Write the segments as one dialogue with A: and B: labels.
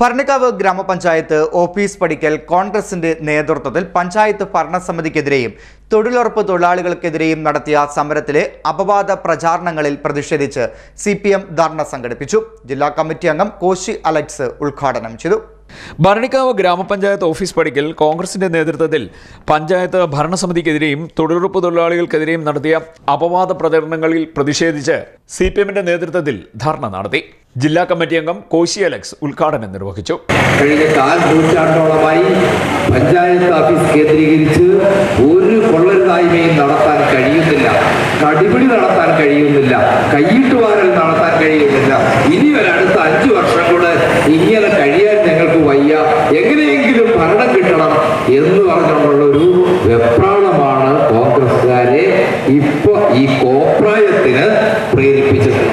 A: ഭരണിക്കാവ് ഗ്രാമപഞ്ചായത്ത് ഓഫീസ് പഠിക്കൽ കോൺഗ്രസിന്റെ നേതൃത്വത്തിൽ പഞ്ചായത്ത് ഭരണസമിതിക്കെതിരെയും തൊഴിലുറപ്പ് തൊഴിലാളികൾക്കെതിരെയും നടത്തിയ സമരത്തിലെ അപവാദ പ്രചാരണങ്ങളിൽ പ്രതിഷേധിച്ച് സി ധർണ സംഘടിപ്പിച്ചു. ജില്ലാ കമ്മിറ്റി അംഗം കോശി അലക്സ് ഉദ്ഘാടനം ചെയ്തു.
B: ഭരണിക്കാവ് ഗ്രാമപഞ്ചായത്ത് ഓഫീസ് പടിക്കൽ കോൺഗ്രസിന്റെ നേതൃത്വത്തിൽ പഞ്ചായത്ത് ഭരണസമിതിക്കെതിരെയും തൊഴിലുറപ്പ് തൊഴിലാളികൾക്കെതിരെയും നടത്തിയ അപവാദ പ്രചരണങ്ങളിൽ പ്രതിഷേധിച്ച് സി പി എമ്മിന്റെ നേതൃത്വത്തിൽ ധർണ നടത്തി. ജില്ലാ കമ്മിറ്റി അംഗം കോശി അലക്സ് ഉദ്ഘാടനം നിർവഹിച്ചു.
C: കഴിഞ്ഞ കാൽ നൂറ്റാണ്ടോളമായി പഞ്ചായത്ത് ഓഫീസ് കേന്ദ്രീകരിച്ച് ഒരു കൊള്ളരുതായ്മയും നടത്താൻ കഴിയുന്നില്ല. കടിപിടി നടത്താൻ കഴിയുന്നില്ല. കൈയിട്ടുവാരൽ നടത്താൻ കഴിയുന്നില്ല. ഇനി ഒരു അടുത്ത അഞ്ചു വർഷം കൂടെ ഇങ്ങനെ എന്ന് പറഞ്ഞുകൊണ്ടുള്ള ഒരു വെപ്രാളമാണ് കോൺഗ്രസ്സുകാരെ ഇപ്പൊ ഈ കോപ്രായത്തിന് പ്രേരിപ്പിച്ചത്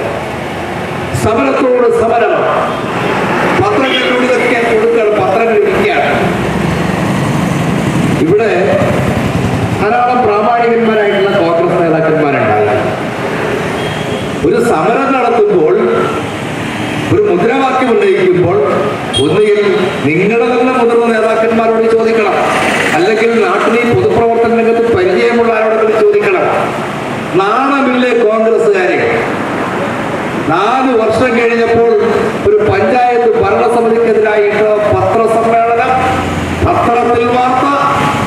C: സമരത്തോട് സമരം പത്രങ്ങളിലൂടെ ഒരു മുദ്രാവാക്യം ഉന്നയിക്കുമ്പോൾ ഒന്നുകിൽ നിങ്ങളുടെ തന്നെ മുതിർന്ന നേതാക്കന്മാരോട് ചോദിക്കണം. അല്ലെങ്കിൽ നാട്ടിലെ പൊതുപ്രവർത്തന രംഗത്ത് പരിചയമുള്ള ആരോടെങ്കിലും ചോദിക്കണം. നാണമില്ലേ കോൺഗ്രസ്സുകാരെ? നാല് വർഷം കഴിഞ്ഞപ്പോൾ ഒരു പഞ്ചായത്ത് ഭരണസമിതിക്കെതിരായിട്ട് പത്രസമ്മേളനം പത്രത്തിൽ വാർത്ത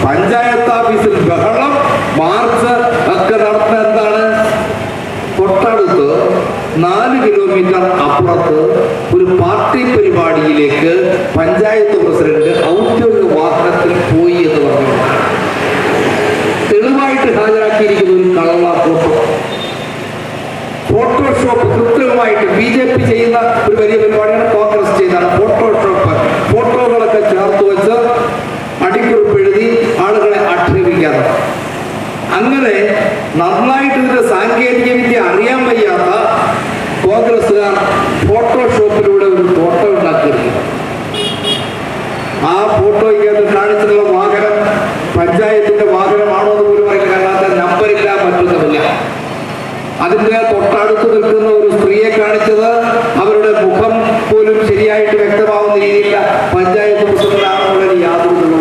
C: പഞ്ചായത്ത് ഓഫീസിൽ ബഹളം മാർച്ച് ഒക്കെ നടത്തുന്ന നാല് കിലോമീറ്റർ അപ്പുറത്ത് ഒരു പാർട്ടി പരിപാടിയിലേക്ക് പഞ്ചായത്ത് പ്രസിഡന്റ് ഔദ്യോഗിക വാഹനത്തിൽ പോയി എന്ന് പറഞ്ഞു. തെളിവായിട്ട് ഹാജരാക്കിയിരിക്കുന്ന ഒരു കള്ള ഫോട്ടോ. ഫോട്ടോഷോപ്പ് കൃത്രിമമായിട്ട് ബി ജെ പി ചെയ്യുന്ന ഒരു വലിയ പരിപാടിയാണ് കോൺഗ്രസ് ചെയ്താണ് ഫോട്ടോഷോപ്പ്. ഫോട്ടോകളൊക്കെ ചേർത്ത് വെച്ച് അടിക്കുറിപ്പ് എഴുതി ആളുകളെ ആക്ഷേപിക്കാറ്. അങ്ങനെ നന്നായിട്ട് ഇതിന്റെ സാങ്കേതിക വിദ്യ അറിയാൻ കോൺഗ്രസ്സുകാർ ഫോട്ടോഷോപ്പിലൂടെ ഒരു ഫോട്ടോ ഉണ്ടാക്കിയിരുന്നു. ആ ഫോട്ടോയ്ക്കകത്ത് കാണിച്ചിട്ടുള്ള വാഹനം പഞ്ചായത്തിന്റെ വാഹനമാണോ എന്ന് പോലും അറിയില്ല. അതിന്റെ നമ്പറില്ല മറ്റൊന്നുമില്ല. അതിന്റെ തൊട്ടടുത്ത് നിൽക്കുന്ന ഒരു സ്ത്രീയെ കാണിച്ചത് അവരുടെ മുഖം പോലും ശരിയായിട്ട് വ്യക്തമാവുന്ന രീതിയില്ല പഞ്ചായത്ത് പ്രസിഡന്റാണെന്നുള്ളതിന് യാതൊരു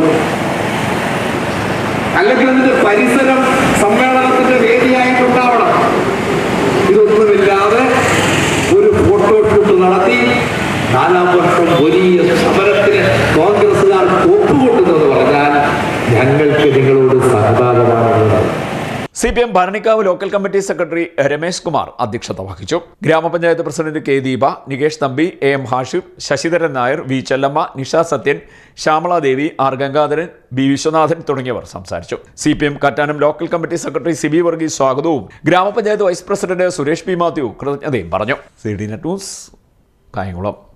C: അല്ലെങ്കിൽ അതിന്റെ പരിസരം സമ്മേളനത്തിന്റെ വേദിയായിട്ടുണ്ടാവണം ഇതൊന്നുമില്ലാതെ ഒരു ഫോട്ടോഷൂട്ട് നടത്തി നാലാം വർഷം വലിയ സമരത്തിന് കോൺഗ്രസ്സുകാർ ഒപ്പുകൊട്ടുന്നെന്ന് പറഞ്ഞാൽ ഞങ്ങൾക്ക് നിങ്ങളോട് സഹതാപമാണുള്ളത്
B: C P M Bharanikkavu local committee secretary Ramesh Kumar അധ്യക്ഷത വഹിച്ചു. ഗ്രാമപഞ്ചായത്ത് president K Deepa Nikesh Thampi A M Hashir Sasidharan Nair V Chellamma Nisha Sathyan Shyamaladevi R Gangadharan B Viswanathan തുടങ്ങിയവർ സംസാരിച്ചു. C P M Kattanam local committee secretary Sibi Varghese സ്വാഗതവും ഗ്രാമപഞ്ചായത്ത് vice president Suresh P Mathew കൃതജ്ഞതയും പറഞ്ഞു. C D net news Kayamkulam.